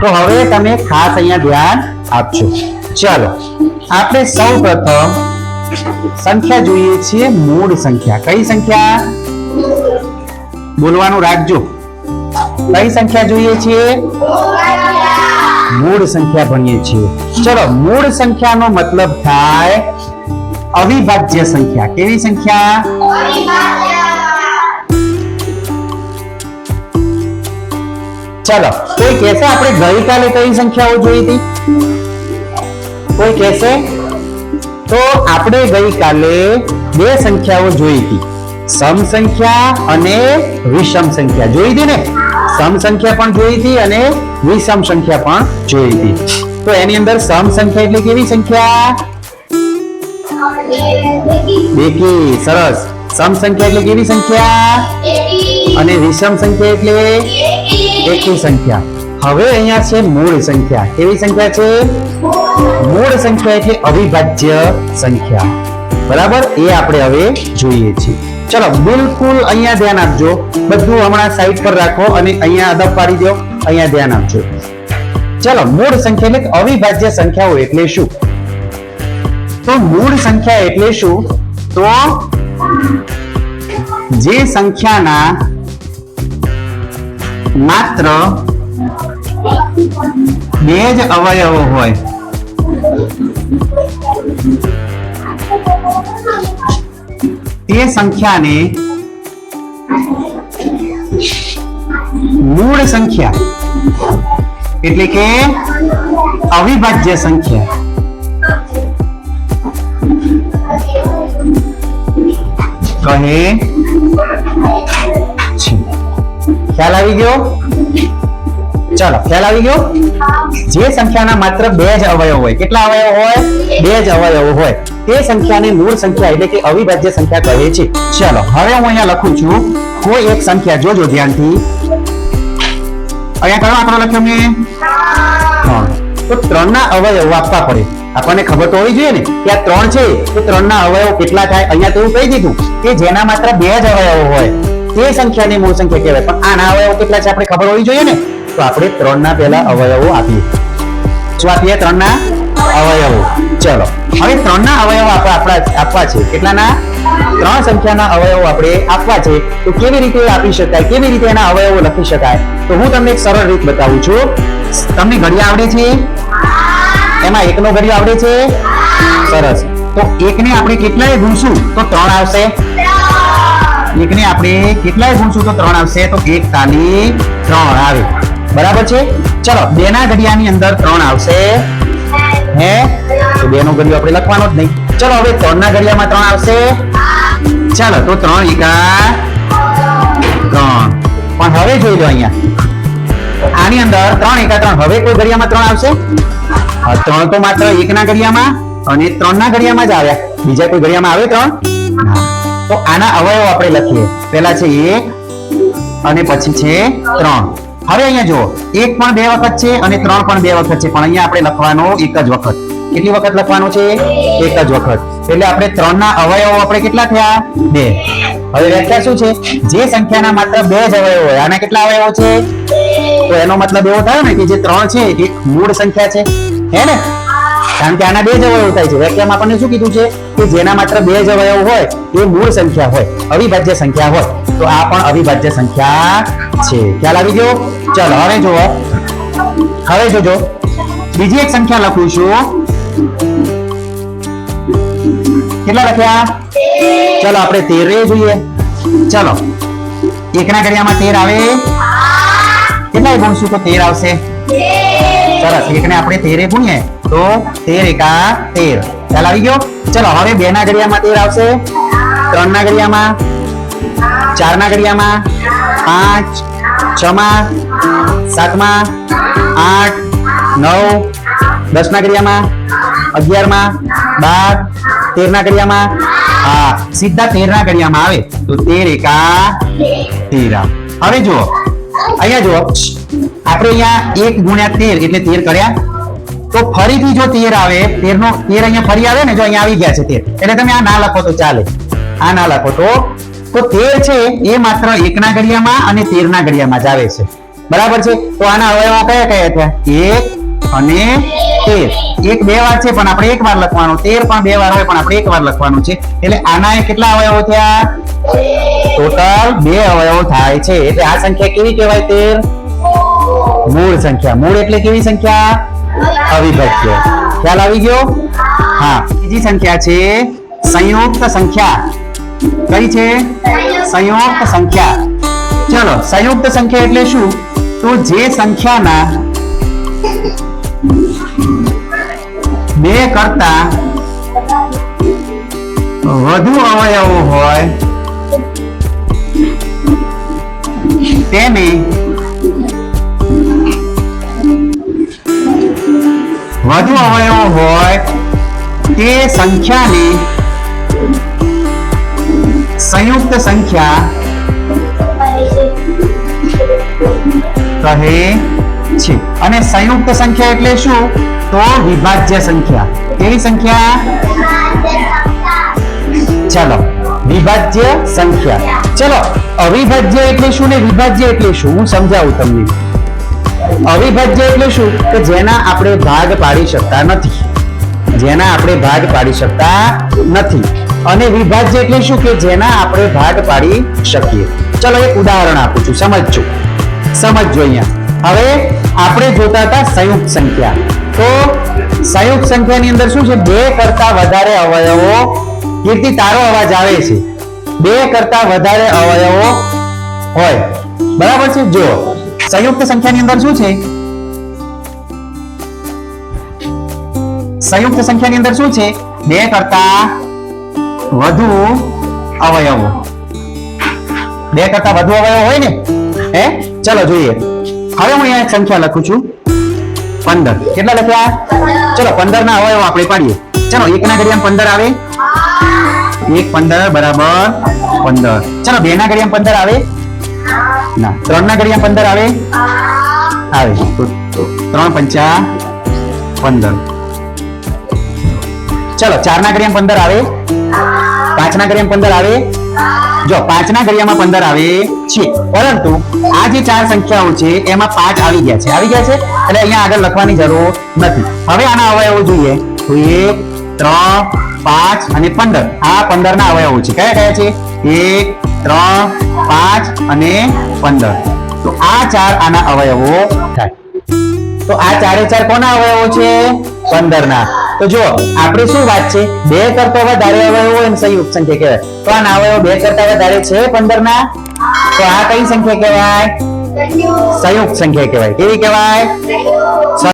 તો હવે તમે ખાસ અહીંયા ધ્યાન આપજો. ચાલો, આપણે સૌ પ્રથમ સંખ્યા જોઈએ છીએ મૂળ સંખ્યા. કઈ સંખ્યા? બોલવાનું રાખજો. કઈ સંખ્યા જોઈએ છીએ? મૂળ સંખ્યા ભણીએ છીએ. ચલો, મૂળ સંખ્યાનો મતલબ થાય અવિભાજ્ય સંખ્યા. કેવી સંખ્યા? ચલો, કોઈ કહેશે આપણે ગઈકાલે કઈ સંખ્યાઓ જોઈ હતી? કોઈ કહેશે? તો આપણે ગઈકાલે બે સંખ્યાઓ જોઈ હતી. સમ સંખ્યા અને વિષમ સંખ્યા. જોઈ હતી ને? સમ સંખ્યા પણ જોઈ હતી અને વિષમ સંખ્યા પણ જોઈ હતી. તો એની અંદર સમ સંખ્યા એટલે કેવી સંખ્યા? બેકી, સરસ. સમ સંખ્યા એટલે કેવી સંખ્યા? અને વિષમ સંખ્યા એટલે? એકી સંખ્યા. હવે અહીંયા છે મૂળ સંખ્યા. કેવી સંખ્યા છે? મૂળ સંખ્યા એટલે અવિભાજ્ય સંખ્યા. બરાબર? એ આપણે હવે જોઈએ છીએ. ચલો, બિલકુલ અહીંયા ધ્યાન આપજો. બધું હમણાં સાઈડ પર રાખો અને અહીંયા અદબ પાડી દો. અહીંયા ધ્યાન આપજો. ચલો, મૂળ સંખ્યા એટલે અવિભાજ્ય સંખ્યાઓ એટલે શું? તો મૂળ સંખ્યા એટલે શું? તો જે સંખ્યાના માત્ર બે જ અવયવો હોય. તે સંખ્યાને મૂળ સંખ્યા એટલે કે અવિભાજ્ય સંખ્યા. કહે ખ્યાલ આવી ગયો? ચલો, ખ્યાલ આવી ગયો? જે સંખ્યાના માત્ર બે જ અવયવ હોય, કેટલા અવયવ હોય? બે જ અવયવ હોય. તે સંખ્યાને મૂળ સંખ્યા એટલે કે અવિભાજ્ય સંખ્યા કહે છે. ચલો, હવે હું અહીંયા લખું છું. કોઈ એક સંખ્યા જોજો ધ્યાનથી. અહીંયા કયો આંકડો લખ્યો મેં? ત્રણ. તો ત્રણના અવયવો આપવા પડે. આપણને ખબર તો હોવી જોઈએ ને કે આ ત્રણ છે. તો ત્રણ ના અવયવ કેટલા થાય? અહીંયા તો એવું કહી દીધું કે જેના માત્ર બે જ અવયવો હોય. તે સંખ્યાને મૂળ સંખ્યા કહેવાય. પણ આના અવયવો કેટલા છે? આપણે ખબર હોવી જોઈએ ને? તો આપણે ત્રણના પહેલા અવયવો આપીએ. શું આપીએ? ત્રણના અવયવો. ચલો. હવે ત્રણના અવયવો આપણે આપણા આપવા છે. કેટલાના? ત્રણ સંખ્યાના અવયવો આપણે આપવા છે. તો કેવી રીતે આપી શકાય? કેવી રીતે એના અવયવો લખી શકાય? તો હું તમને એક સરળ રીત બતાવું છું. તમને ઘડિયા આવડે છે? એમાં એકનો ઘડિયો આવડે છે? સરસ. તો એકને આપણે કેટલાય ગુણશું? તો ત્રણ આવશે. એકને આપણે કેટલાય ગુણશું તો ત્રણ આવશે તો એક તાલી ત્રણ આવે. બરાબર છે? ચલો બે ના ઘડિયાની અંદર ત્રણ આવશે. હે? તો બે નો ઘડિયો આપણે લખવાનો જ નહીં. ચલો, હવે ત્રણ ના ઘડિયામાં ત્રણ આવશે. ચાલો, તો ત્રણ એકા ત્રણ. પણ હવે જોઈ લો અહીંયા. આની અંદર ત્રણ એકા ત્રણ. હવે કોઈ ઘડિયામાં ત્રણ આવશે? ત્રણ તો માત્ર એકના ઘડિયામાં અને ત્રણ ના ઘડિયામાં જ આવ્યા. બીજા કોઈ ઘડિયામાં આવે ત્રણ? ના. તો આના અવયવ આપણે લખીએ. પહેલા છે એક અને પછી છે ત્રણ. હવે અહીંયા જુઓ. એક પણ બે વખત છે અને ત્રણ પણ બે વખત છે. પણ અહીંયા આપણે લખવાનો એક જ વખત. કેટલી વખત લખવાનું છે? એક જ વખત. એટલે આપણે ત્રણના અવયવો આપણે કેટલા થયા? બે. હવે વ્યાખ્યા શું છે? જે સંખ્યાના માત્ર બે જ અવયવો હોય, આના કેટલા અવયવો છે? તો એનો મતલબ એવો થયો ને કે જે ત્રણ છે એ મૂળ સંખ્યા છે. હે ને? કારણ કે આના બે જ અવયવો થાય છે. વ્યાખ્યામાં આપણને શું કીધું છે? કે જેના માત્ર બે જ અવયવ હોય, એ મૂળ સંખ્યા હોય, અવિભાજ્ય સંખ્યા હોય, તો આ પણ અવિભાજ્ય સંખ્યા છે. ખ્યાલ આવી ગયો? ચલો, હવે જુઓ. હવે જોજો. બીજી એક સંખ્યા લખું છું. કેટલા લખ્યા? ચલો, આપણે તેરે જોઈએ. ચલો. એકના ઘડિયામાં તેર આવે. કેટલા ગુણશું તો તેર આવશે? સરસ એકને આપણે તેરે ગુણીએ તો તેર એકા તેર. ખ્યાલ આવી ગયો? ચલો, હવે બે ના ઘડિયામાં તેર આવશે. ત્રણ ના ઘડિયામાં ચાર ના ઘડિયામાં પાંચ, છ માં સાતમાં આઠ, નવ, દસ ના ઘડિયામાં અગિયારમાં, બાર, તેર ના ઘડિયામાં હા, સીધા તેર ના ઘડિયામાં આવે. તો તેર એકા તેર હવે જુઓ, અહીંયા જુઓ. આપણે અહીંયા એક ગુણ્યા તેર એટલે તેર કર્યા. તો ફરીથી જો તેર આવે તેર નો તેર અહીંયા ફરી આવે ને, જો અહીંયા આવી ગયા છે તેર. એટલે તમે આ ના લખો તો ચાલે. આ ના લખો તો. તો તેર છે એ માત્ર એકના ઘડિયામાં અને તેરના ઘડિયામાં જ આવે છે. બરાબર છે? તો આના અવયવા કયા કયા થયા એક અને તેર. એક બે વાર છે, પણ આપણે એક વાર લખવાનું. તેર પણ બે વાર હોય, પણ આપણે એક વાર લખવાનું છે. એટલે આના કેટલા અવયવો થયા? ટોટલ બે અવયવો થાય છે. એટલે આ સંખ્યા કેવી કહેવાય તેર? મૂળ સંખ્યા. મૂળ એટલે કેવી સંખ્યા? અવિભાજ્ય. ખ્યાલ આવી ગયો? હા. બીજી સંખ્યા છે સંયુક્ત સંખ્યા. કઈ છે? સંયુક્ત સંખ્યા. ચલો, સંયુક્ત સંખ્યા એટલે શું? તો જે સંખ્યાના બે કરતા વધુ અવયવો હોય તેને વધુ અવયવ હોય તે સંખ્યાને સંયુક્ત સંખ્યા કહે છે. અને સંયુક્ત સંખ્યા એટલે શું? તો વિભાજ્ય સંખ્યા. કેવી સંખ્યા? ચલો, વિભાજ્ય સંખ્યા. ચલો, અવિભાજ્ય એટલે શું ને વિભાજ્ય એટલે શું? હું સમજાવું તમને. અવિભાજ્ય એટલે શું? કે જેના આપણે ભાગ પાડી શકતા નથી. જેના આપણે ભાગ પાડી શકતા નથી. અને વિભાજ્ય એટલે શું? કે જેના આપણે ભાગ પાડી શકીએ. ચલો એક ઉદાહરણ આપું છું. સમજજો. સમજજો અહીંયા. હવે આપણે જોતા હતા સંયુક્ત સંખ્યા. તો સંયુક્ત સંખ્યાની અંદર શું છે? બે કરતા વધારે અવયવો. કીર્તિ, તારો અવાજ આવે છે. બે કરતા વધારે અવયવો હોય. બરાબર છે? જો સંયુક્ત સંખ્યાની અંદર શું છે? સંયુક્ત સંખ્યાની અંદર શું છે? બે કરતા વધુ અવયવો. બે કરતા વધુ અવયવો હોય ને? હે? ચલો જોઈએ. હવે હું અહીંયા સંખ્યા લખું છું. પંદર. કેટલા લખ્યા? ચલો પંદર ના અવયવો આપણે પાડીએ. ચલો એક ના ઘડિયામાં પંદર આવે. એક પંદર બરાબર પંદર. ચલો બે ના ઘડિયામાં પંદર આવે. ના ત્રણ ના ઘડિયા પંદર આવે? આવે. ત્રણ પંચા પંદર. ચલો ચાર ના ઘડિયા પંદર આવે. પાંચ ના ઘડિયા પંદર આવે. જો પાંચ ના ઘડિયામાં પંદર આવે છે. પરંતુ આ જે ચાર સંખ્યાઓ છે, એમાં પાંચ આવી ગયા છે. આવી ગયા છે? એટલે અહીંયા આગળ લખવાની જરૂર નથી. હવે આના અવયવો જોઈએ. તો એક ત્રણ, પાંચ અને પંદર. આ પંદર ના અવયવો છે. કયા કયા છે? એક, ત્રણ, પાંચ અને પંદર. તો આ ચાર આના અવયવો થાય. તો આ ચારે ચાર કોના અવયવો છે? પંદર ના તો જો આપણે શું વાત છે? બે કરતા વધારે અવયવો એમ સંયુક્ત સંખ્યા કહેવાય. તો આના અવયવો બે કરતા વધારે છે પંદર ના તો આ કઈ સંખ્યા કહેવાય? સંયુક્ત સંખ્યા કહેવાય. કેવી કહેવાય?